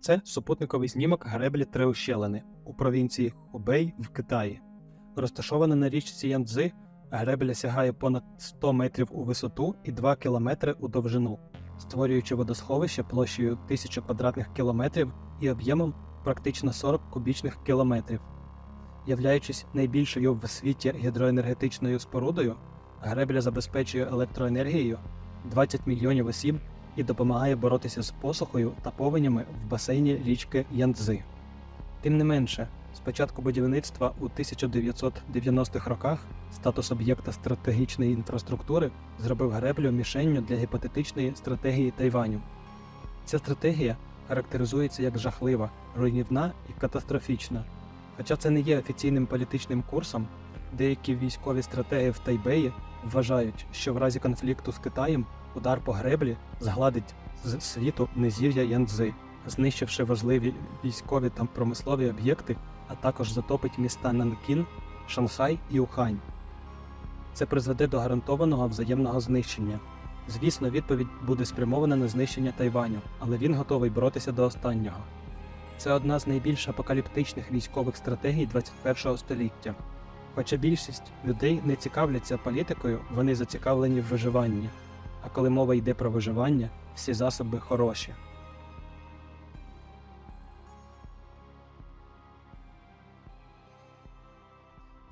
Це супутниковий знімок греблі Треущелини у провінції Хубей в Китаї. Розташована на річці Янцзи, гребля сягає понад 100 метрів у висоту і 2 кілометри у довжину, створюючи водосховище площею 1000 квадратних кілометрів і об'ємом практично 40 кубічних кілометрів. Являючись найбільшою в світі гідроенергетичною спорудою, гребля забезпечує електроенергією 20 мільйонів осіб і допомагає боротися з посухою та повенями в басейні річки Янцзи. Тим не менше, з початку будівництва у 1990-х роках статус об'єкта стратегічної інфраструктури зробив греблю мішенню для гіпотетичної стратегії Тайваню. Ця стратегія характеризується як жахлива, руйнівна і катастрофічна. Хоча це не є офіційним політичним курсом, деякі військові стратеги в Тайбеї вважають, що в разі конфлікту з Китаєм удар по греблі згладить з світу низів'я Янцзи, знищивши важливі військові та промислові об'єкти, а також затопить міста Нанкін, Шанхай і Ухань. Це призведе до гарантованого взаємного знищення. Звісно, відповідь буде спрямована на знищення Тайваню, але він готовий боротися до останнього. Це одна з найбільш апокаліптичних військових стратегій 21 століття. Хоча більшість людей не цікавляться політикою, вони зацікавлені в виживанні. А коли мова йде про виживання, всі засоби хороші.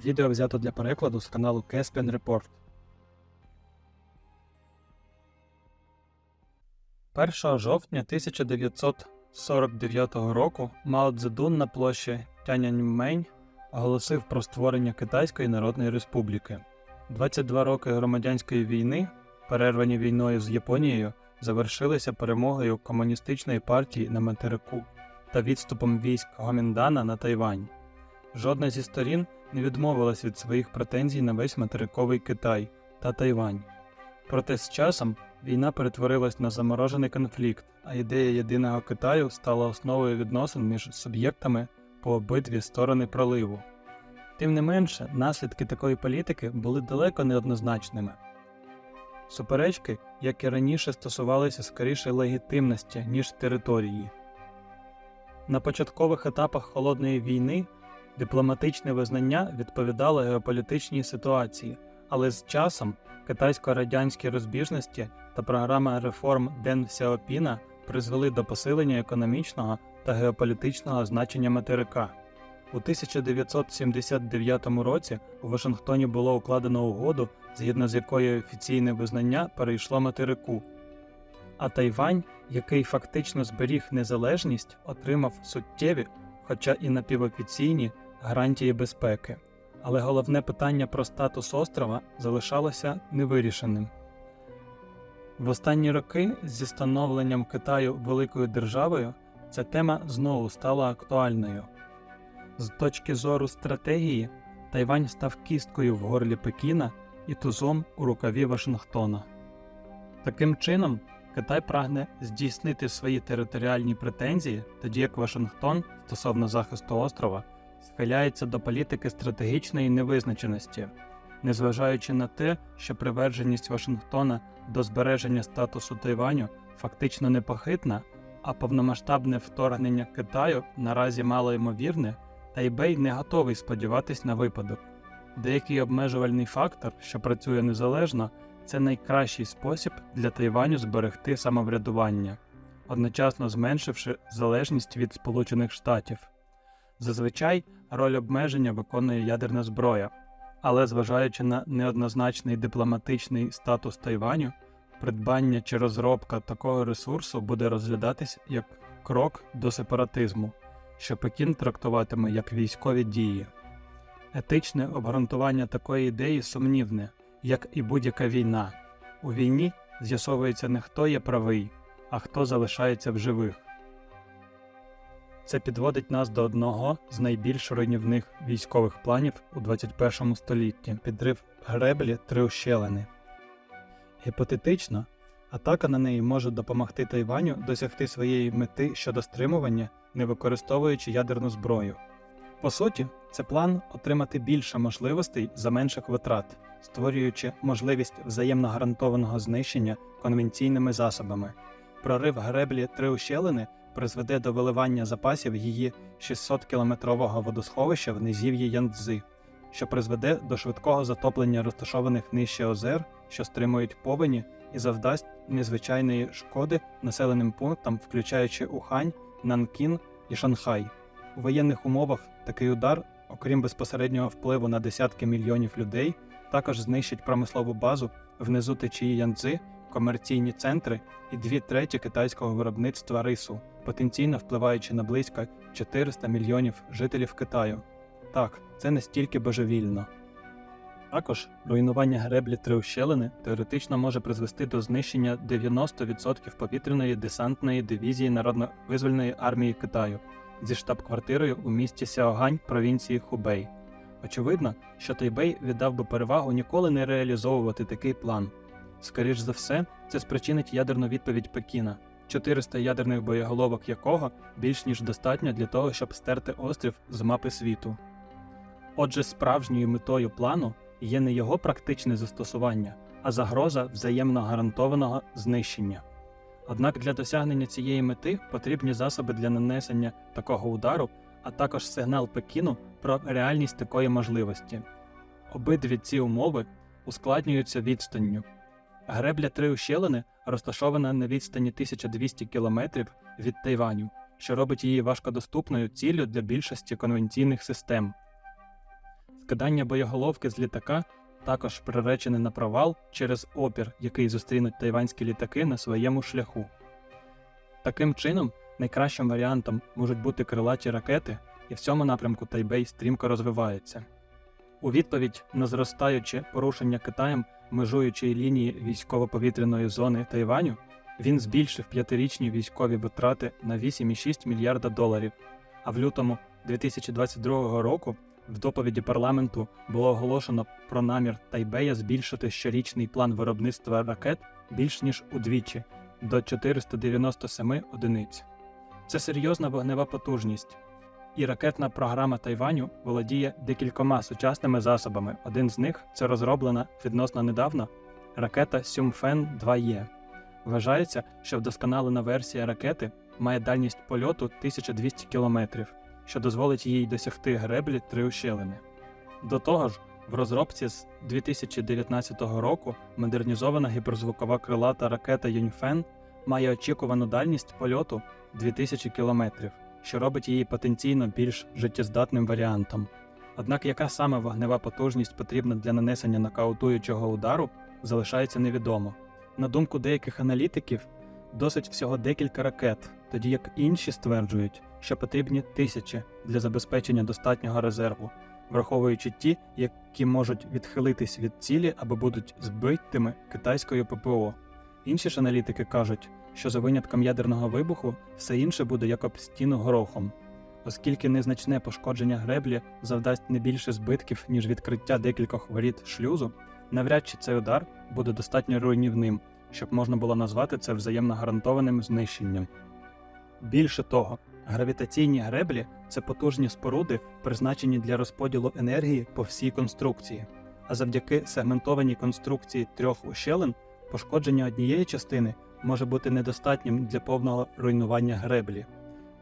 Відео взято для перекладу з каналу Caspian Report. 1 жовтня 1949 року Мао Цзедун на площі Тяньаньмень оголосив про створення Китайської Народної Республіки. 22 роки громадянської війни, перервані війною з Японією, завершилися перемогою комуністичної партії на материку та відступом військ Гоміндана на Тайвань. Жодна зі сторін не відмовилась від своїх претензій на весь материковий Китай та Тайвань. Проте з часом війна перетворилась на заморожений конфлікт, а ідея єдиного Китаю стала основою відносин між суб'єктами по обидві сторони проливу. Тим не менше, наслідки такої політики були далеко неоднозначними. Суперечки, як і раніше, стосувалися скоріше легітимності, ніж території. На початкових етапах холодної війни дипломатичне визнання відповідало геополітичній ситуації, але з часом китайсько-радянські розбіжності та програма реформ Ден Сяопіна призвели до посилення економічного та геополітичного значення материка. У 1979 році у Вашингтоні було укладено угоду, згідно з якою офіційне визнання перейшло материку. А Тайвань, який фактично зберіг незалежність, отримав суттєві, хоча і напівофіційні, гарантії безпеки. Але головне питання про статус острова залишалося невирішеним. В останні роки зі становленням Китаю великою державою ця тема знову стала актуальною. З точки зору стратегії, Тайвань став кісткою в горлі Пекіна і тузом у рукаві Вашингтона. Таким чином, Китай прагне здійснити свої територіальні претензії, тоді як Вашингтон стосовно захисту острова схиляється до політики стратегічної невизначеності, незважаючи на те, що приверженість Вашингтона до збереження статусу Тайваню фактично непохитна, а повномасштабне вторгнення Китаю наразі малоймовірне, Тайбей не готовий сподіватись на випадок. Деякий обмежувальний фактор, що працює незалежно, це найкращий спосіб для Тайваню зберегти самоврядування, одночасно зменшивши залежність від Сполучених Штатів. Зазвичай роль обмеження виконує ядерна зброя, але зважаючи на неоднозначний дипломатичний статус Тайваню, придбання чи розробка такого ресурсу буде розглядатись як крок до сепаратизму, що Пекін трактуватиме як військові дії. Етичне обґрунтування такої ідеї сумнівне, як і будь-яка війна. У війні з'ясовується не хто є правий, а хто залишається в живих. Це підводить нас до одного з найбільш руйнівних військових планів у 21 столітті підрив греблі Триущелини. Гіпотетично, атака на неї може допомогти Тайваню досягти своєї мети щодо стримування, не використовуючи ядерну зброю. По суті, це план отримати більше можливостей за менших витрат, створюючи можливість взаємно гарантованого знищення конвенційними засобами. Прорив греблі Триущелини призведе до виливання запасів її 600-кілометрового водосховища в низів'ї Янцзи, що призведе до швидкого затоплення розташованих нижче озер, що стримують повені, і завдасть незвичайної шкоди населеним пунктам, включаючи Ухань, Нанкін і Шанхай. У воєнних умовах такий удар, окрім безпосереднього впливу на десятки мільйонів людей, також знищить промислову базу внизу течії Янцзи, комерційні центри і дві треті китайського виробництва рису, потенційно впливаючи на близько 400 мільйонів жителів Китаю. Так, це настільки божевільно. Також руйнування греблі Триущелини теоретично може призвести до знищення 90% повітряної десантної дивізії Народно-визвольної армії Китаю зі штаб-квартирою у місті Сяогань провінції Хубей. Очевидно, що Тайбей віддав би перевагу ніколи не реалізовувати такий план. Скоріш за все, це спричинить ядерну відповідь Пекіна, 400 ядерних боєголовок якого більш ніж достатньо для того, щоб стерти острів з мапи світу. Отже, справжньою метою плану є не його практичне застосування, а загроза взаємно гарантованого знищення. Однак для досягнення цієї мети потрібні засоби для нанесення такого удару, а також сигнал Пекіну про реальність такої можливості. Обидві ці умови ускладнюються відстанню. Гребля Три ущелини розташована на відстані 1200 км від Тайваню, що робить її важкодоступною ціллю для більшості конвенційних систем. Скидання боєголовки з літака також приречене на провал через опір, який зустрінуть тайванські літаки на своєму шляху. Таким чином, найкращим варіантом можуть бути крилаті ракети, і в цьому напрямку Тайбей стрімко розвивається. У відповідь на зростаюче порушення Китаєм межуючої лінії військово-повітряної зони Тайваню, він збільшив п'ятирічні військові витрати на 8,6 мільярда доларів. А в лютому 2022 року в доповіді парламенту було оголошено про намір Тайбея збільшити щорічний план виробництва ракет більш ніж удвічі до 497 одиниць. Це серйозна вогнева потужність. І ракетна програма Тайваню володіє декількома сучасними засобами. Один з них це розроблена відносно недавно ракета Сюмфен 2Е. Вважається, що вдосконалена версія ракети має дальність польоту 1200 км, що дозволить їй досягти греблі три ущелини. До того ж, в розробці з 2019 року модернізована гіперзвукова крилата ракета Юньфен має очікувану дальність польоту 2000 км, що робить її потенційно більш життєздатним варіантом. Однак яка саме вогнева потужність потрібна для нанесення нокаутуючого удару, залишається невідомо. На думку деяких аналітиків, досить всього декілька ракет, тоді як інші стверджують, що потрібні тисячі для забезпечення достатнього резерву, враховуючи ті, які можуть відхилитись від цілі або будуть збитими китайською ППО. Інші ж аналітики кажуть, що за винятком ядерного вибуху все інше буде як об стіну горохом, оскільки незначне пошкодження греблі завдасть не більше збитків, ніж відкриття декількох воріт шлюзу, навряд чи цей удар буде достатньо руйнівним, щоб можна було назвати це взаємно гарантованим знищенням. Більше того, гравітаційні греблі це потужні споруди, призначені для розподілу енергії по всій конструкції, а завдяки сегментованій конструкції трьох ущелин пошкодження однієї частини може бути недостатнім для повного руйнування греблі.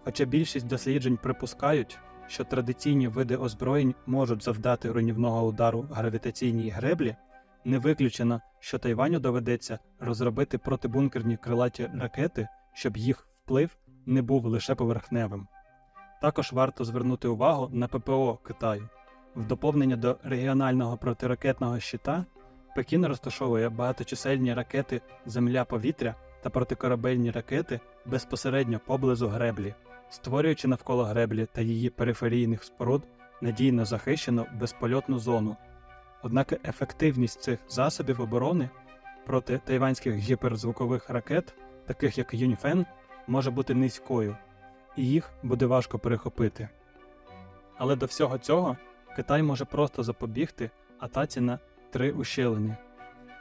Хоча більшість досліджень припускають, що традиційні види озброєнь можуть завдати руйнівного удару гравітаційній греблі, не виключено, що Тайваню доведеться розробити протибункерні крилаті ракети, щоб їх вплив не був лише поверхневим. Також варто звернути увагу на ППО Китаю. В доповнення до регіонального протиракетного щита Пекін розташовує багаточисельні ракети Земля-повітря та протикорабельні ракети безпосередньо поблизу греблі, створюючи навколо греблі та її периферійних споруд надійно захищену безпольотну зону. Однак ефективність цих засобів оборони проти тайванських гіперзвукових ракет, таких як Юньфен, може бути низькою, і їх буде важко перехопити. Але до всього цього Китай може просто запобігти атаці на три ущелини,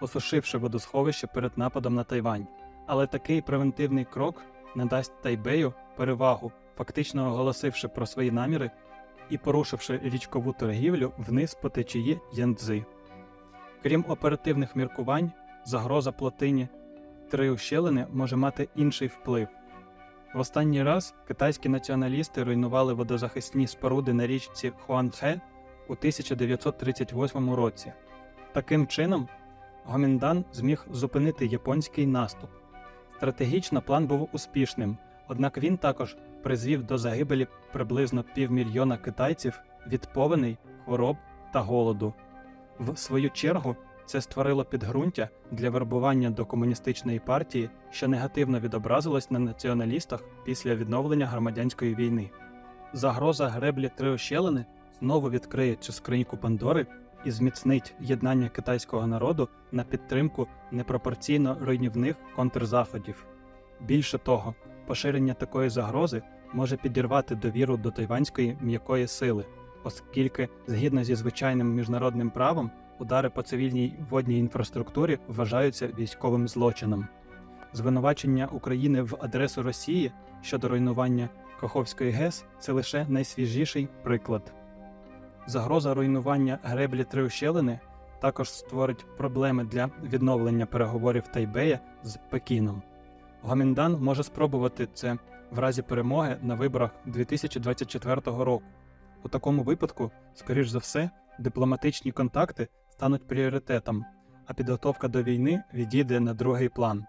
осушивши водосховище перед нападом на Тайвань. Але такий превентивний крок надасть Тайбею перевагу, фактично оголосивши про свої наміри і порушивши річкову торгівлю вниз по течії Янцзи. Крім оперативних міркувань, загроза плотині три ущелини може мати інший вплив. В останній раз китайські націоналісти руйнували водозахисні споруди на річці Хуанхе у 1938 році. Таким чином, Гоміндан зміг зупинити японський наступ. Стратегічно план був успішним, однак він також призвів до загибелі приблизно півмільйона китайців від повеней, хвороб та голоду. В свою чергу це створило підґрунтя для вербування до комуністичної партії, що негативно відобразилось на націоналістах після відновлення громадянської війни. Загроза греблі Триощелини знову відкриє цю скриньку Пандори і зміцнить єднання китайського народу на підтримку непропорційно руйнівних контрзаходів. Більше того, поширення такої загрози може підірвати довіру до тайванської м'якої сили, оскільки, згідно зі звичайним міжнародним правом, удари по цивільній водній інфраструктурі вважаються військовим злочином. Звинувачення України в адресу Росії щодо руйнування Каховської ГЕС це лише найсвіжіший приклад. Загроза руйнування греблі Триущелини також створить проблеми для відновлення переговорів Тайбея з Пекіном. Гоміндан може спробувати це в разі перемоги на виборах 2024 року. У такому випадку, скоріш за все, дипломатичні контакти стануть пріоритетом, а підготовка до війни відійде на другий план.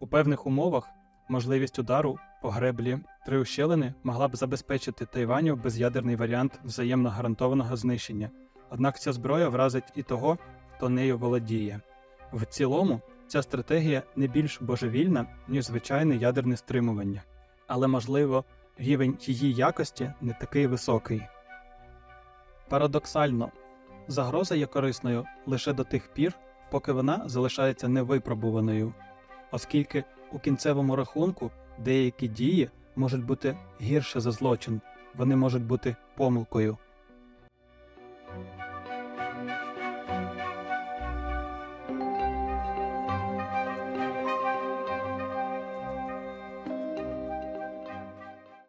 У певних умовах можливість удару по греблі Триущелини могла б забезпечити Тайваню без'ядерний варіант взаємно гарантованого знищення. Однак ця зброя вразить і того, хто нею володіє. В цілому, ця стратегія не більш божевільна, ніж звичайне ядерне стримування, але, можливо, рівень її якості не такий високий. Парадоксально, загроза є корисною лише до тих пір, поки вона залишається невипробуваною, оскільки у кінцевому рахунку деякі дії можуть бути гірше за злочин, вони можуть бути помилкою.